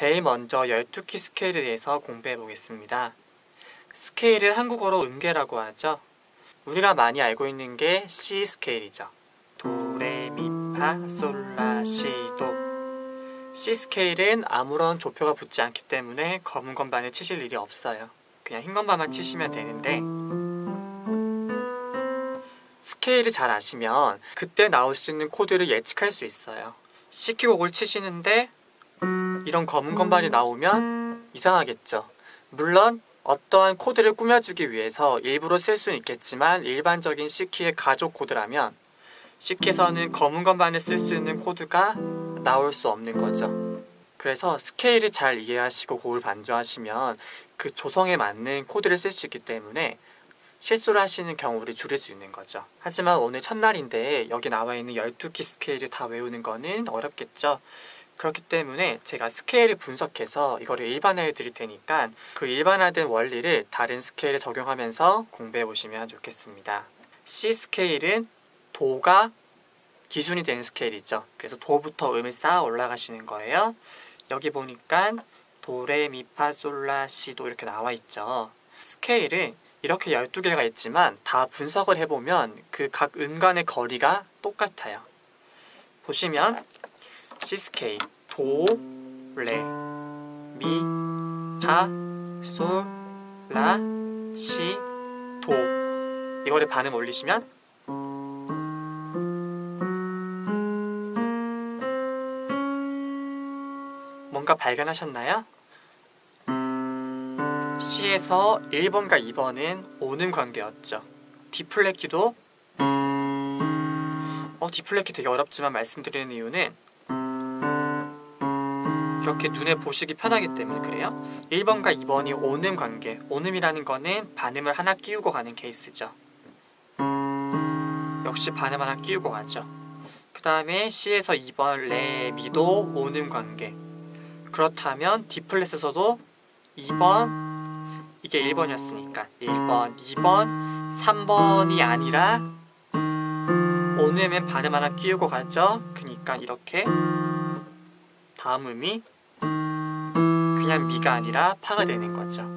제일 먼저 12키 스케일에 대해서 공부해 보겠습니다. 스케일을 한국어로 음계라고 하죠. 우리가 많이 알고 있는 게 C 스케일이죠. 도, 레, 미, 파, 솔, 라, 시, 도. C 스케일은 아무런 조표가 붙지 않기 때문에 검은 건반을 치실 일이 없어요. 그냥 흰 건반만 치시면 되는데 스케일을 잘 아시면 그때 나올 수 있는 코드를 예측할 수 있어요. C키 곡을 치시는데 이런 검은 건반이 나오면 이상하겠죠. 물론 어떠한 코드를 꾸며주기 위해서 일부러 쓸 수는 있겠지만 일반적인 C키의 가족 코드라면 C키에서는 검은 건반을 쓸 수 있는 코드가 나올 수 없는 거죠. 그래서 스케일을 잘 이해하시고 곡을 반주하시면 그 조성에 맞는 코드를 쓸 수 있기 때문에 실수를 하시는 경우를 줄일 수 있는 거죠. 하지만 오늘 첫날인데 여기 나와 있는 12키 스케일을 다 외우는 거는 어렵겠죠. 그렇기 때문에 제가 스케일을 분석해서 이거를 일반화해 드릴 테니까 그 일반화된 원리를 다른 스케일에 적용하면서 공부해 보시면 좋겠습니다. C 스케일은 도가 기준이 되는 스케일이죠. 그래서 도부터 음을 쌓아 올라가시는 거예요. 여기 보니까 도, 레, 미, 파, 솔, 라, 시도 이렇게 나와 있죠. 스케일은 이렇게 12개가 있지만 다 분석을 해보면 그 각 음간의 거리가 똑같아요. 보시면 C 스케일 도, 레, 미, 파, 솔, 라, 시, 도 이거를 반음 올리시면 뭔가 발견하셨나요? C에서 1번과 2번은 오는 관계였죠. 디플레키도 어, 디플레키 되게 어렵지만 말씀드리는 이유는 이렇게 눈에 보시기 편하기 때문에 그래요. 1번과 2번이 오는 관계, 오음이라는 거는 반음을 하나 끼우고 가는 케이스죠. 역시 반음 하나 끼우고 가죠. 그 다음에 C에서 2번 레, 미도 오는 관계. 그렇다면 디플랫에서도 2번 이게 1번이었으니까 1번, 2번, 3번이 아니라 오늘은 반음 하나 끼우고 가죠. 그러니까 이렇게 다음 음이 그냥 미가 아니라 파가 되는 거죠.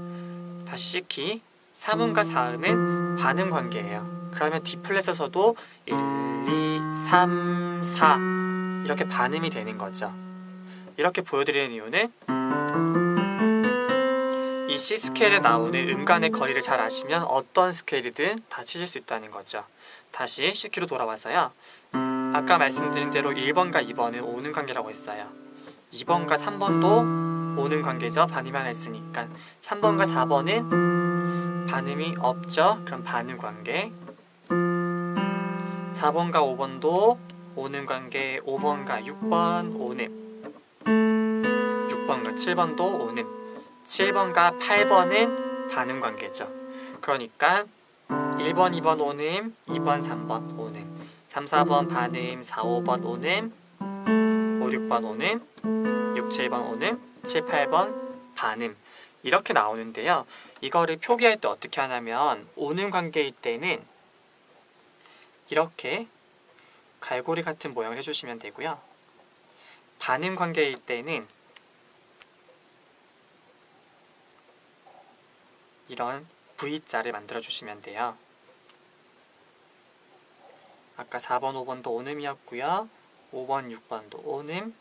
다시 키 3음과 4음은 반음 관계예요. 그러면 디플랫에서도 1, 2, 3, 4 이렇게 반음이 되는 거죠. 이렇게 보여드리는 이유는 이 C 스케일에 나오는 음간의 거리를 잘 아시면 어떤 스케일이든 다 치실 수 있다는 거죠. 다시 C키로 돌아와서요. 아까 말씀드린 대로 1번과 2번은 오는 관계라고 했어요. 2번과 3번도 오는 관계죠. 반음이 하나 있으니까. 3번과 4번은 반음이 없죠. 그럼 반음 관계. 4번과 5번도 오는 관계. 5번과 6번 오는. 6번과 7번도 오는. 7번과 8번은 반응 관계죠. 그러니까 1번, 2번 오는, 2번, 3번 오는, 3, 4번 반응, 4, 5번 오는, 5, 6번 오는, 6, 7번 오는, 7, 8번 반응 이렇게 나오는데요. 이거를 표기할 때 어떻게 하냐면 오는 관계일 때는 이렇게 갈고리 같은 모양을 해주시면 되고요. 반응 관계일 때는 이런 V자를 만들어 주시면 돼요. 아까 4번, 5번도 오음이었고요 5번, 6번도 오음,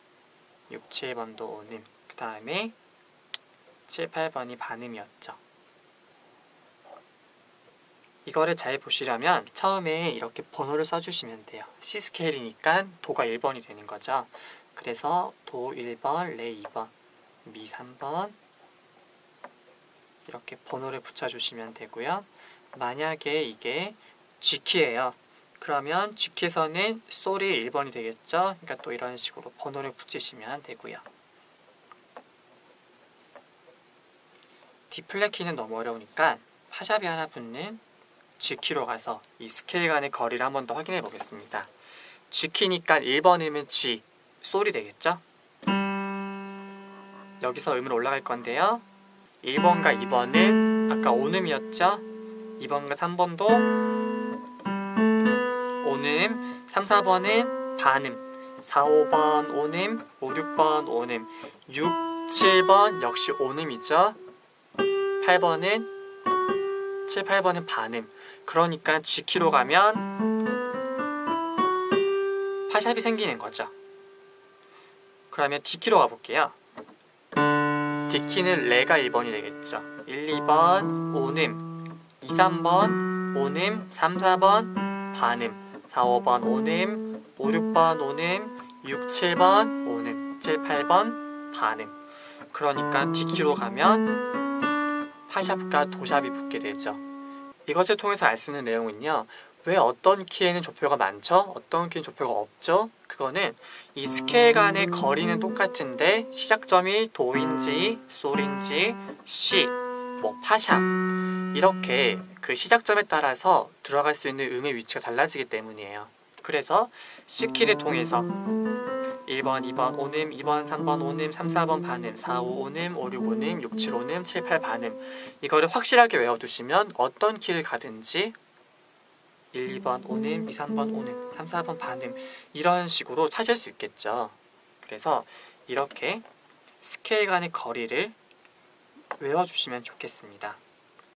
6, 7번도 오음, 그 다음에 7, 8번이 반음이었죠. 이거를 잘 보시려면 처음에 이렇게 번호를 써주시면 돼요. C 스케일이니까 도가 1번이 되는 거죠. 그래서 도 1번, 레 2번, 미 3번, 이렇게 번호를 붙여주시면 되고요. 만약에 이게 G키예요. 그러면 G키에서는 솔이 1번이 되겠죠. 그러니까 또 이런 식으로 번호를 붙이시면 되고요. D플랫 키는 너무 어려우니까 파샵이 하나 붙는 G키로 가서 이 스케일 간의 거리를 한 번 더 확인해 보겠습니다. G키니까 1번이면 G, 솔이 되겠죠? 여기서 음으로 올라갈 건데요. 1번과 2번은 아까 오음이었죠 2번과 3번도 오음 3, 4번은 반음 4, 5번 오음 5, 6번 오음 6, 7번 역시 오음이죠. 8번은 7, 8번은 반음. 그러니까 G키로 가면 파샵이 생기는 거죠. 그러면 D키로 가볼게요. D키는 레가 1번이 되겠죠. 1, 2번 오음, 2, 3번 오음, 3, 4번 반음, 4, 5번 오음, 5, 6번 오음, 6, 7번 오음, 7, 8번 반음. 그러니까 D키로 가면 파샵과 도샵이 붙게 되죠. 이것을 통해서 알 수 있는 내용은요. 왜 어떤 키에는 조표가 많죠? 어떤 키에는 조표가 없죠? 그거는 이 스케일 간의 거리는 똑같은데 시작점이 도인지 솔인지 시, 뭐 파샵 이렇게 그 시작점에 따라서 들어갈 수 있는 음의 위치가 달라지기 때문이에요. 그래서 C키를 통해서 1번, 2번 오음, 2번, 3번 오음, 3, 4번 반음, 4, 5 오음, 5, 6 오음, 6, 7 오음, 7, 8 반음 이거를 확실하게 외워두시면 어떤 키를 가든지 1, 2번 오음, 2, 3번 오음, 3, 4번 반음 이런 식으로 찾을 수 있겠죠. 그래서 이렇게 스케일 간의 거리를 외워주시면 좋겠습니다.